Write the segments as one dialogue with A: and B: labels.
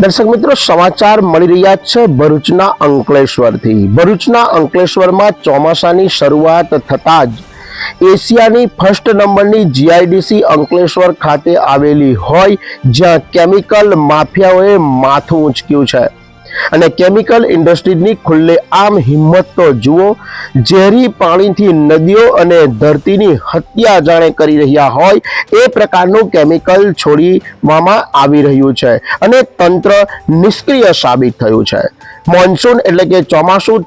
A: દર્શક મિત્રો, સમાચાર મળી રહ્યા છે ભરૂચના અંકલેશ્વરથી. ભરૂચના અંકલેશ્વરમાં ચોમાસાની શરૂઆત થતાં જ એશિયાની ફર્સ્ટ નંબરની જીઆઈડીસી અંકલેશ્વર ખાતે આવેલી હોય, જ્યાં કેમિકલ માફિયાઓએ માથું ઉંચક્યું છે. અને કેમિકલ ઇન્ડસ્ટ્રીઝની ખુલ્લે આમ હિંમત તો જુઓ, ઝેરી પાણીથી નદીઓ અને ધરતીની હત્યા જાણે કરી રહ્યા હોય, એ પ્રકારનું કેમિકલ છોડીવામાં આવી રહ્યું છે અને તંત્ર નિષ્ક્રિય સાબિત થયું છે. મોન્સૂન એટલે કે ચોમાસું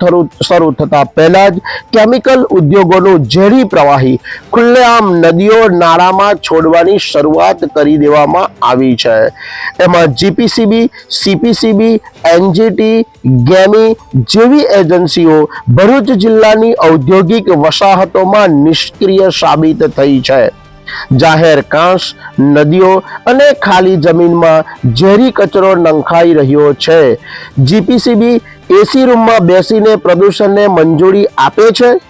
A: શરૂ થતા પહેલા જ કેમિકલ ઉદ્યોગોનું ઝેરી પ્રવાહી ખુલ્લેઆમ નદીઓ નાળામાં છોડવાની શરૂઆત કરી દેવામાં આવી છે. એમાં જીપીસીબી, સીપીસીબી, એનજીટી, ગેમી જેવી એજન્સીઓ ભરૂચ જિલ્લાની ઔદ્યોગિક વસાહતોમાં નિષ્ક્રિય સાબિત થઈ છે. જાહેર કાંસ, નદીઓ અને ખાલી જમીનમાં ઝેરી કચરો નંખાઈ રહ્યો છે. જીપીસીબી એસી રૂમમાં બેસીને પ્રદૂષણને મંજૂરી આપે છે?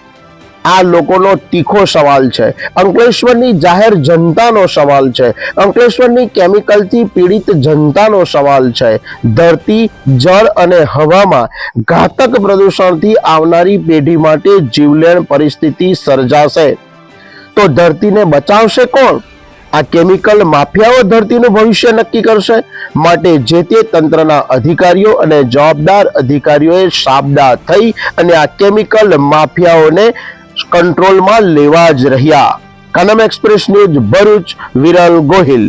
A: આ લોકોનો તીખો સવાલ છે. અંકલેશ્વરની જાહેર જનતાનો સવાલ છે. અંકલેશ્વરની કેમિકલથી પીડિત જનતાનો સવાલ છે. ધરતી, જળ અને હવામાં ઘાતક પ્રદૂષણથી આવનારી પેઢી માટે જીવલેણ પરિસ્થિતિ સર્જાશે. તો ધરતીને બચાવશે કોણ? આ કેમિકલ માફિયાઓ ધરતીનું ભવિષ્ય નક્કી કરશે. માટે જે તે તંત્રના અધિકારીઓ અને જવાબદાર અધિકારીઓએ સાબદા થઈ અને આ કેમિકલ માફિયાઓને કંટ્રોલમાં લેવા જ રહ્યા. Kanam express news Bharuch, Viral Gohil.